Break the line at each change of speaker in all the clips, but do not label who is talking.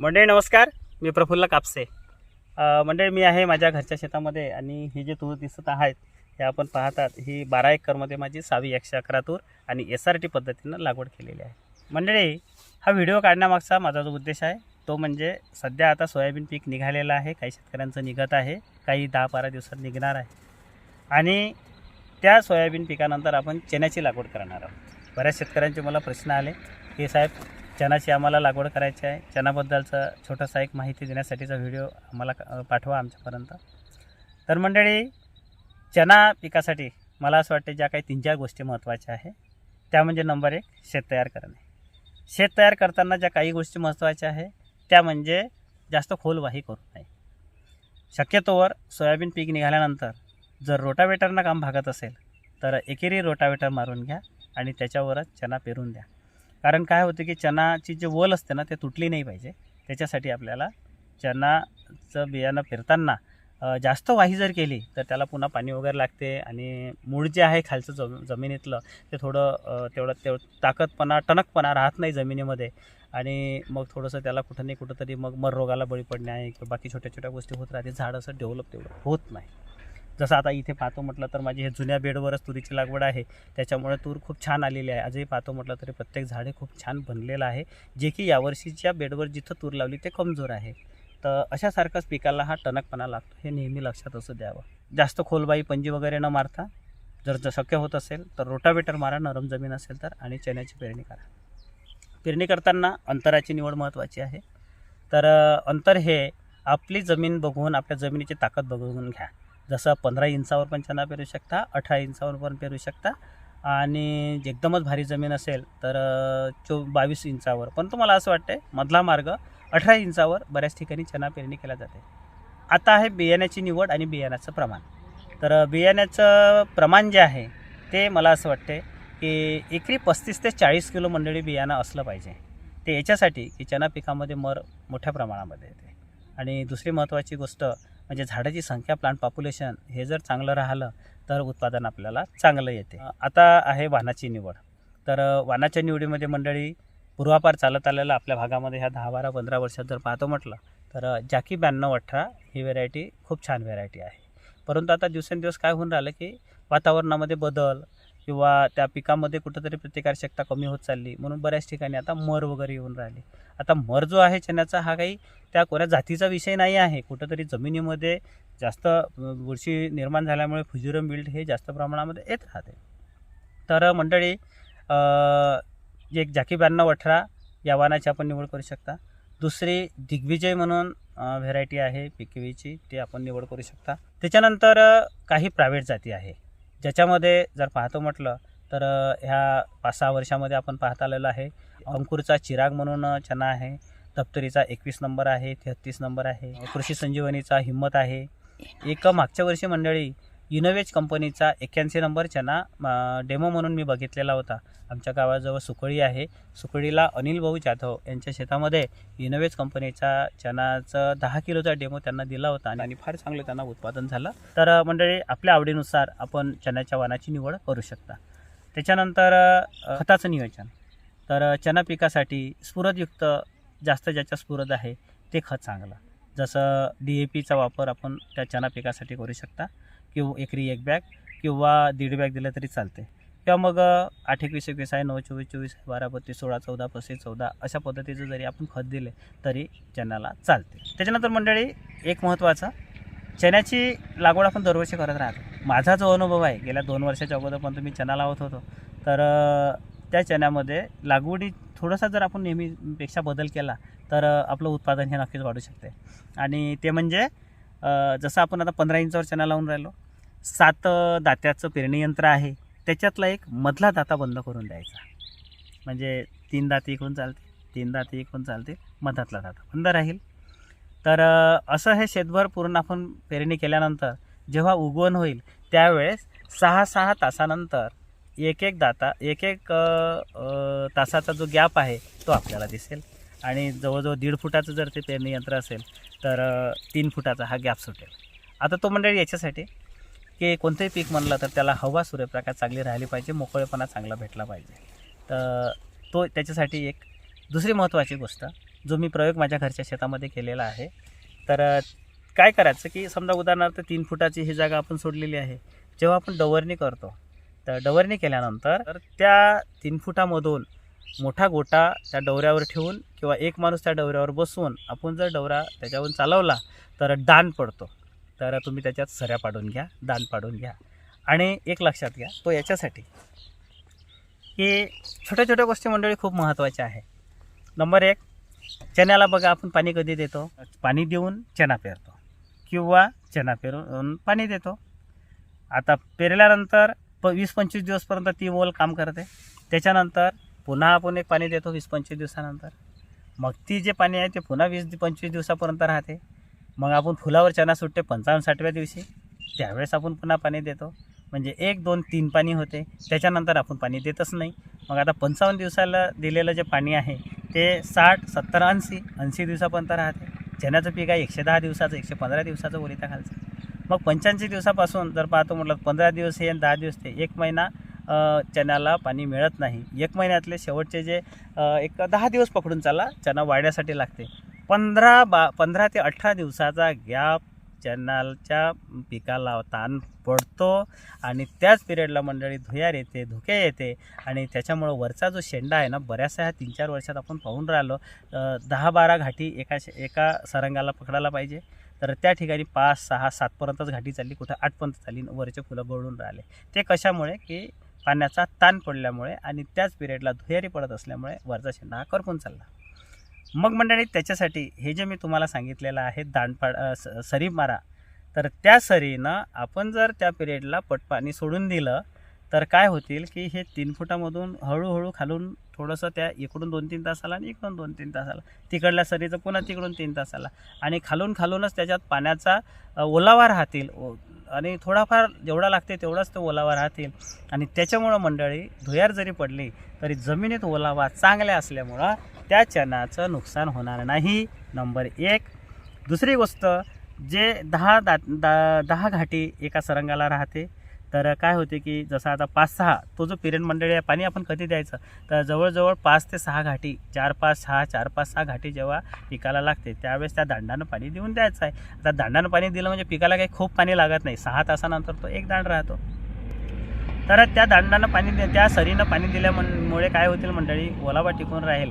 मंडळी नमस्कार. मी प्रफुल्ल कापसे. मंडळी मी आहे माझ्या घरच्या शेतामध्ये आणि ही जे तूर दिसत आहेत हे आपण पाहतात ही बारा एकरमध्ये माझी सहावी एकशे अकरा तूर आणि एस आर टी पद्धतीनं लागवड केलेली आहे. मंडळी हा व्हिडिओ काढण्यामागचा माझा जो उद्देश आहे तो म्हणजे सध्या आता सोयाबीन पीक निघालेलं आहे काही शेतकऱ्यांचं निघत आहे काही दहा बारा दिवसात निघणार आहे. आणि त्या सोयाबीन पिकानंतर आपण चण्याची लागवड करणार आहोत. बऱ्याच शेतकऱ्यांचे मला प्रश्न आले की साहेब चणाची आम्हाला लागवड करायची आहे. चणाबद्दलचा छोटासा एक माहिती देण्यासाठीचा व्हिडिओ आम्हाला पाठवा आमच्यापर्यंत. तर मंडळी चणा पिकासाठी मला असं वाटते ज्या काही तीन चार गोष्टी महत्त्वाच्या आहे त्या म्हणजे नंबर एक शेत तयार करणे. शेत तयार करताना ज्या काही गोष्टी महत्त्वाच्या आहे त्या म्हणजे जास्त खोलवाही करू नये. शक्यतोवर सोयाबीन पीक निघाल्यानंतर जर रोटावेटरनं काम भागत असेल तर एकेरी रोटावेटर मारून घ्या आणि त्याच्यावरच चणा पेरून द्या. कारण काय होतं की चणाची जे वल असते ना ते तुटली नाही पाहिजे. त्याच्यासाठी आपल्याला चणाचं बियाणं पेरताना जास्त वाही जर केली तर त्याला पुन्हा पाणी वगैरे लागते आणि मूळ जे आहे खालचं जम जमिनीतलं ते थोडं तेवढं तेवढं ताकदपणा टणकपणा राहत नाही जमिनीमध्ये. आणि मग थोडंसं त्याला कुठं नाही कुठं तरी मग मर रोगाला बळी पडणे आहे किंवा बाकी छोट्या छोट्या गोष्टी होत राहते. झाड असं डेव्हलप तेवढं होत नाही. जसं आता इथे पाहतो म्हटलं तर माझी हे जुन्या बेडवरच तुरीची लागवड आहे. त्याच्यामुळे तूर खूप छान आलेली आहे. आजही पाहतो म्हटलं तरी प्रत्येक झाडे खूप छान बनलेलं आहे. जे की यावर्षीच्या बेडवर जिथं तूर लावली ते कमजोर आहे. तर अशासारखंच पिकाला हा टणकपणा लागतो. हे नेहमी लक्षात असं द्यावं. जास्त खोलबाई पंजी वगैरे न मारता जर जर शक्य होत असेल तर रोटावेटर मारा. नरम जमीन असेल तर आणि चण्याची पेरणी करा. पेरणी करताना अंतराची निवड महत्त्वाची आहे. तर अंतर हे आपली जमीन बघून आपल्या जमिनीची ताकद बघून घ्या. जसं पंधरा इंचावर पण चणा पेरू शकता अठरा इंचावर पण पेरू शकता. आणि एकदमच भारी जमीन असेल तर चो बावीस इंचावर. पण तुम्हाला असं वाटतं मधला मार्ग अठरा इंचावर बऱ्याच ठिकाणी चना पेरणी केल्या जाते. आता आहे बियाण्याची निवड आणि बियाण्याचं प्रमाण. तर बियाण्याचं प्रमाण जे आहे ते मला असं वाटते की एकरी पस्तीस ते चाळीस किलो मंडळी बियाणं असलं पाहिजे. ते याच्यासाठी की चणा पिकामध्ये मर मोठ्या प्रमाणामध्ये येते. आणि दुसरी महत्त्वाची गोष्ट म्हणजे झाडाची संख्या प्लांट पॉप्युलेशन हे जर चांगलं राहिलं तर उत्पादन आपल्याला चांगलं येते. आता आहे वाणाची निवड. तर वाणाच्या निवडीमध्ये मंडळी पूर्वापार चालत आलेलं आपल्या भागामध्ये ह्या दहा बारा पंधरा वर्षात जर पाहतो म्हटलं तर जॅकी ब्याण्णव अठरा ही व्हेरायटी खूप छान व्हेरायटी आहे. परंतु आता दिवसेंदिवस काय होऊन राहिलं की वातावरणामध्ये बदल किंवा त्या पिकामध्ये कुठंतरी प्रतिकारशक्ती कमी होत चालली म्हणून बऱ्याच ठिकाणी आता मर वगैरे येऊन राहिली. आता मर जो आहे चण्याचा हा काही त्या कोऱ्या जातीचा विषय नाही आहे. कुठंतरी जमिनीमध्ये जास्त बुरशी निर्माण झाल्यामुळे फुजिरम बिल्ड हे जास्त प्रमाणामध्ये येत राहते. तर मंडळी एक जाकी ब्याण्णव अठरा या वाहनाची आपण निवड करू शकता. दुसरी दिग्विजय म्हणून व्हेरायटी आहे पिकवीची ती आपण निवड करू शकता. त्याच्यानंतर काही प्रायव्हेट जाती आहे. ज्याच्यामध्ये जर पाहतो म्हटलं तर ह्या पाच सहा वर्षामध्ये आपण पाहत आलेलं आहे. अंकुरचा चिराग म्हणून चणा आहे. दप्तरीचा एकवीस नंबर आहे तेहत्तीस नंबर आहे. कृषी संजीवनीचा हिंमत आहे. एक मागच्या वर्षी मंडळी युनोवेज कंपनीचा एक्क्याऐंशी नंबर चना डेमो म्हणून मी बघितलेला होता. आमच्या गावाजवळ सुकळी आहे. सुकळीला अनिल भाऊ जाधव यांच्या शेतामध्ये युनोवेज कंपनीचा चनाचं दहा किलोचा डेमो त्यांना दिला होता आणि फार चांगलं त्यांना उत्पादन झालं. तर मंडळी आपल्या आवडीनुसार आपण चण्याच्या वाणाची निवड करू शकता. त्याच्यानंतर खताचं नियोजन. तर चना पिकासाठी स्फुरदयुक्त जास्त ज्याच्या स्फुरद आहे ते खत चांगलं. जसं डी ए पीचा वापर आपण त्या चना पिकासाठी करू शकता किंवा एकरी एक बॅग किंवा दीड बॅग दिलं तरी चालते किंवा मग आठ एकवीस एकवीस आहे नऊ चोवीस चोवीस बारा बत्तीस सोळा चौदा पस्तीस चौदा अशा पद्धतीचं जरी आपण खत दिले तरी चण्याला चालते त्याच्यानंतर मंडळी एक महत्त्वाचं चण्याची लागवड आपण दरवर्षी करत राहतो. माझा जो अनुभव आहे गेल्या दोन वर्षाच्या अगोदरपर्यंत मी चणा लावत होतो. तर त्या चण्यामध्ये लागवडी थोडासा जर आपण नेहमीपेक्षा बदल केला तर आपलं उत्पादन हे नक्कीच वाढू शकते. आणि ते म्हणजे जसं आपण आता पंधरा इंचावर चणा लावून राहिलो सात दात्याचं पेरणी यंत्र आहे त्याच्यातला एक मधला दाता बंद करून द्यायचा. म्हणजे तीन दाते इकडून चालते तीन दाते इकडून चालते मधातला दाता बंद राहील. तर असं हे शेतभर पूर्ण आपण पेरणी केल्यानंतर जेव्हा उगवण होईल त्यावेळेस सहा सहा तासानंतर एक एक दाता एक एक तासाचा जो गॅप आहे तो आपल्याला दिसेल. आणि जवळजवळ दीड फुटाचं जर ते पेरणी यंत्र असेल तर तीन फुटाचा हा गॅप सुटेल. आता तो मंडळी याच्यासाठी की कोणतंही पीक म्हणलं तर त्याला हवा सूर्यप्रकाश चांगली राहिली पाहिजे मोकळेपणा चांगला भेटला पाहिजे. तर तो त्याच्यासाठी एक दुसरी महत्त्वाची गोष्ट जो मी प्रयोग माझ्या घरच्या शेतामध्ये केलेला आहे. तर काय करायचं की समजा उदाहरणार्थ तीन फुटाची ही जागा आपण सोडलेली आहे. जेव्हा आपण डवरणी करतो तर डवरणी केल्यानंतर तर त्या तीन फुटामधून मोठा गोटा त्या डवऱ्यावर ठेवून किंवा एक माणूस त्या डवऱ्यावर बसून आपण जर डवरा त्याच्यावरून चालवला तर दान पडतो. तर तुम्ही त्याच्यात सऱ्या पाडून घ्या दान पाडून घ्या. आणि एक लक्षात घ्या तो याच्यासाठी. की छोट्या छोट्या गोष्टी मंडळी खूप महत्त्वाच्या आहे. नंबर एक चण्याला बघा आपण पाणी कधी देतो? पाणी देऊन चणा पेरतो. किंवा चणा पेरून पाणी देतो. आता पेरल्यानंतर प वीस पंचवीस दिवसपर्यंत ती मोल काम करते. त्याच्यानंतर पुन्हा आपण एक पाणी देतो वीस पंचवीस दिवसानंतर. मग ती जे पाणी आहे ते पुन्हा वीस पंचवीस दिवसापर्यंत राहते. मग आपण फुलावर चणा सुटते पंचावन्न साठव्या दिवशी. त्यावेळेस आपण पुन्हा पाणी देतो. म्हणजे एक दोन तीन पाणी होते. त्याच्यानंतर आपण पाणी देतच नाही. मग आता पंचावन्न दिवसाला दिलेलं जे पाणी आहे ते साठ सत्तर ऐंशी ऐंशी दिवसापर्यंत राहते. चण्याचं पीक आहे एकशे दहा दिवसाचं एकशे पंधरा दिवसाचं ओलिता खालचं. मग पंच्याऐंशी दिवसापासून जर पाहतो म्हटलं पंधरा दिवस हे दहा दिवस ते एक महिना चण्याला पाणी मिळत नाही. एक महिन्यातले शेवटचे जे एक दहा दिवस पकडून चाला चणा वाढण्यासाठी लागते. पंधरा बा पंधरा ते अठरा दिवसाचा गॅप चण्याच्या पिकाला ताण पडतो आणि त्याच पिरियडला मंडळी धुयार येते धुके येते आणि त्याच्यामुळं वरचा जो शेंडा आहे ना बऱ्याचशा ह्या तीन चार वर्षात आपण पाहून राहिलो दहा बारा घाटी एका एका सरंगाला पकडायला पाहिजे. तर त्या ठिकाणी पाच सहा सातपर्यंतच घाटी चालली कुठं आठपर्यंत चालली वरचे फुलं गळून राहिले. ते कशामुळे? की पाण्याचा ताण पडल्यामुळे आणि त्याच पिरियडला धुयारी पडत असल्यामुळे वरचा शेंडा हा करपून चालला. मग मंडळी त्याच्यासाठी हे जे मी तुम्हाला सांगितलेलं आहे दांडपाड सरी मारा तर त्या सरीनं आपण जर त्या पिरियडला पटपाणी सोडून दिलं तर काय होतील की हे तीन फुटामधून हळूहळू खालून थोडंसं त्या इकडून दोन तीन तासाला आणि इकडून दोन तीन तासाला तिकडल्या सरीचं पुन्हा तिकडून तीन तासाला आणि खालून खालूनच त्याच्यात पाण्याचा ओलावा राहतील. ओ- आणि थोडाफार जेवढा लागते तेवढाच तो ओलावा राहतील. आणि त्याच्यामुळं मंडळी धुयार जरी पडली तरी जमिनीत ओलावा चांगल्या असल्यामुळं त्या चणाचं नुकसान होणार नाही. नंबर एक. दुसरी गोष्ट जे दहा दा दहा घाटी एका सरंगाला राहते तर काय होते की जसं आता पाच सहा तो जो पिरियड मंडळी आहे पाणी आपण कधी द्यायचं? तर जवळजवळ पाच ते सहा घाटी चार पाच सहा चार पाच सहा घाटी जेव्हा पिकाला लागते त्यावेळेस त्या दांडानं पाणी देऊन द्यायचं आहे. आता दांडानं पाणी दिलं म्हणजे पिकाला काही खूप पाणी लागत नाही. सहा तासानंतर तो एक दांड राहतो. तर त्या दांडानं पाणी दे त्या सरीनं पाणी दिल्यामुळे काय होतील मंडळी? ओलावा टिकून राहील.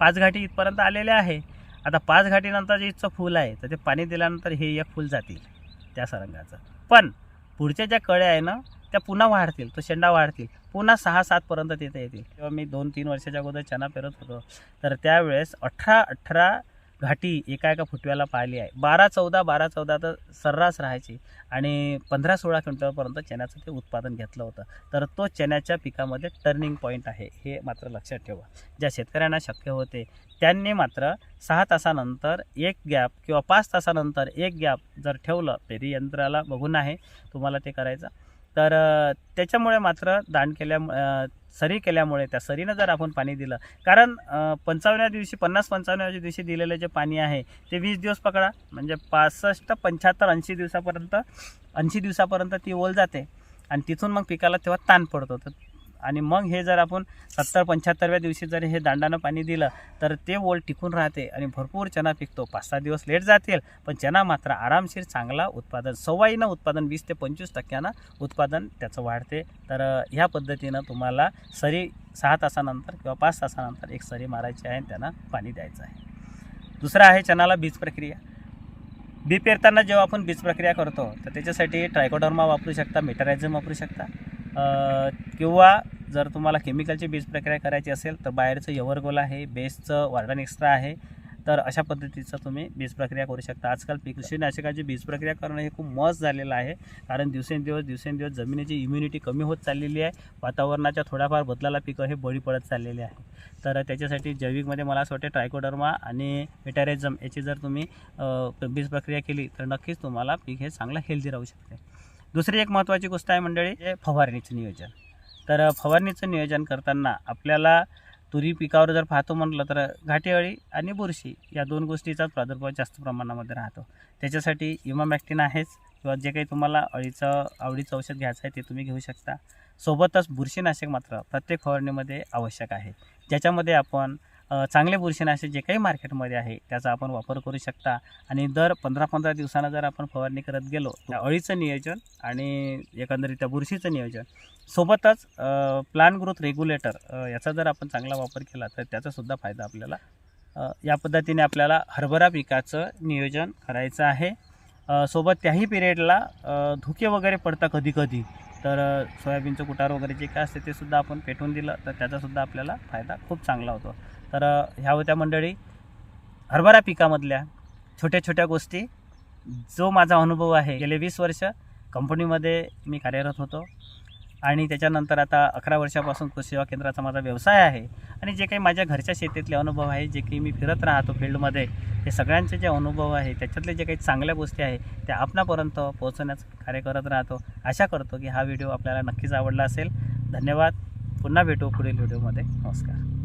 पाच घाटी इथपर्यंत आलेले आहे. आता पाच घाटीनंतर जे इथचं फूल आहे तर ते पाणी दिल्यानंतर हे एक फूल जातील त्या सरंगाचं. पण पुढच्या ज्या कळ्या आहे ना त्या पुन्हा वाढतील तो शेंडा वाढतील. पुन्हा सहा सातपर्यंत तिथे येतील. तेव्हा मी दोन तीन वर्षाच्या अगोदर चना पेरत होतो तर त्यावेळेस अठरा अठरा घाटी एका एका फुटव्याला पाहिली आहे. बारा चौदा बारा चौदा तर सर्रास राहायची. आणि पंधरा सोळा क्विंटलपर्यंत चण्याचं ते उत्पादन घेतलं होतं. तर तो चण्याच्या पिकामध्ये टर्निंग पॉईंट आहे हे मात्र लक्षात ठेवा. ज्या शेतकऱ्यांना शक्य होते त्यांनी मात्र सहा तासानंतर एक गॅप किंवा पाच तासानंतर एक गॅप जर ठेवलं पेरी यंत्राला बघून आहे तुम्हाला ते करायचं. तर त्याच्यामुळे मात्र दांड केल्या सरी केल्यामुळे त्या सरीनं जर आपण पाणी दिलं कारण पंचावन्नव्या दिवशी पन्नास पंचावन्नव्या दिवशी दिलेलं जे पाणी आहे ते वीस दिवस पकडा. म्हणजे पासष्ट पंच्याहत्तर ऐंशी दिवसापर्यंत ऐंशी दिवसापर्यंत ती ओल जाते आणि तिथून मग पिकाला तेव्हा ताण पडतो. तर आणि मग हे जर आपण सत्तर पंच्याहत्तरव्या दिवशी जर हे दांडानं पाणी दिलं तर ते ओल टिकून राहते आणि भरपूर चना पिकतो. पाच सहा दिवस लेट जातील पण चना मात्र आरामशीर चांगला उत्पादन सव्वाईनं उत्पादन वीस ते पंचवीस टक्क्यानं उत्पादन त्याचं वाढते. तर ह्या पद्धतीनं तुम्हाला सरी सहा तासानंतर किंवा पाच तासानंतर एक सरी मारायची आहे आणि त्यांना पाणी द्यायचं आहे. दुसरं आहे चणाला बीज प्रक्रिया. बी पेरताना जेव्हा आपण बीज प्रक्रिया करतो तर त्याच्यासाठी ट्रायकोडर्मा वापरू शकता मेटरायझम वापरू शकता. किंवा जर तुम्हाला केमिकलची बीज प्रक्रिया करायची असेल तर बाहेरचं यवरगोल आहे बेसचं वार्डन एक्स्ट्रा आहे तर अशा पद्धतीचं तुम्ही बीज प्रक्रिया करू शकता. आजकाल पीक कृषीनाशकाची बीज प्रक्रिया करणं हे खूप मस्त झालेलं आहे कारण दिवसेंदिवस दिवसेंदिवस जमिनीची इम्युनिटी कमी होत चाललेली आहे वातावरणाच्या थोड्याफार बदलाला पिकं हे बळी पडत चाललेले आहे. तर त्याच्यासाठी जैविकमध्ये मला असं वाटते ट्रायकोडर्मा आणि मेटॅरिझम याची जर तुम्ही बीज प्रक्रिया केली तर नक्कीच तुम्हाला पीक हे चांगलं हेल्दी राहू शकते. दुसरी एक महत्त्वाची गोष्ट आहे मंडळी हे फवारणीचं नियोजन. तर फवारणीचं नियोजन करताना आपल्याला तुरी पिकावर जर पाहतो म्हटलं तर घाटेअळी आणि बुरशी या दोन गोष्टीचाच प्रादुर्भाव जास्त प्रमाणामध्ये राहतो. त्याच्यासाठी इमामॅक्टिन आहेच किंवा जे काही तुम्हाला अळीचं आवडीचं औषध घ्यायचं आहे ते तुम्ही घेऊ शकता. सोबतच बुरशीनाशक मात्र प्रत्येक फवारणीमध्ये आवश्यक आहे. ज्याच्यामध्ये आपण चांगले बुरशीनाशक जे काही मार्केटमध्ये आहे त्याचा आपण वापर करू शकता. आणि दर पंधरा पंधरा दिवसानं जर आपण फवारणी करत गेलो त्या अळीचं नियोजन आणि एकंदरीत त्या बुरशीचं नियोजन सोबतच प्लांट ग्रोथ रेग्युलेटर याचा जर आपण चांगला वापर केला तर त्याचासुद्धा फायदा आपल्याला या पद्धतीने आपल्याला हरभरा पिकाचं नियोजन करायचं आहे. सोबत त्याही पिरियडला धुके वगैरे पडता कधी कधी तर सोयाबीनचं कुटार वगैरे जे काय असते ते सुद्धा आपण पेटवून दिलं तर त्याचासुद्धा आपल्याला फायदा खूप चांगला होतो. तर ह्या होत्या मंडळी हरभरा पिकामधल्या छोट्या छोट्या गोष्टी. जो माझा अनुभव आहे गेले वीस वर्ष कंपनीमध्ये मी कार्यरत होतो. आणि त्याच्यानंतर आता अकरा वर्षापासून कृषी सेवा केंद्राचा माझा व्यवसाय आहे. आणि जे काही माझ्या घरच्या शेतीतले अनुभव आहे जे काही मी फिरत राहतो फील्डमध्ये ते सगळ्यांचे जे अनुभव आहे त्याच्यातले जे काही चांगल्या गोष्टी आहे त्या आपणापर्यंत पोहोचवण्याचं कार्य करत राहतो. आशा करतो की हा व्हिडिओ आपल्याला नक्कीच आवडला असेल. धन्यवाद. पुन्हा भेटू पुढील व्हिडिओमध्ये. नमस्कार.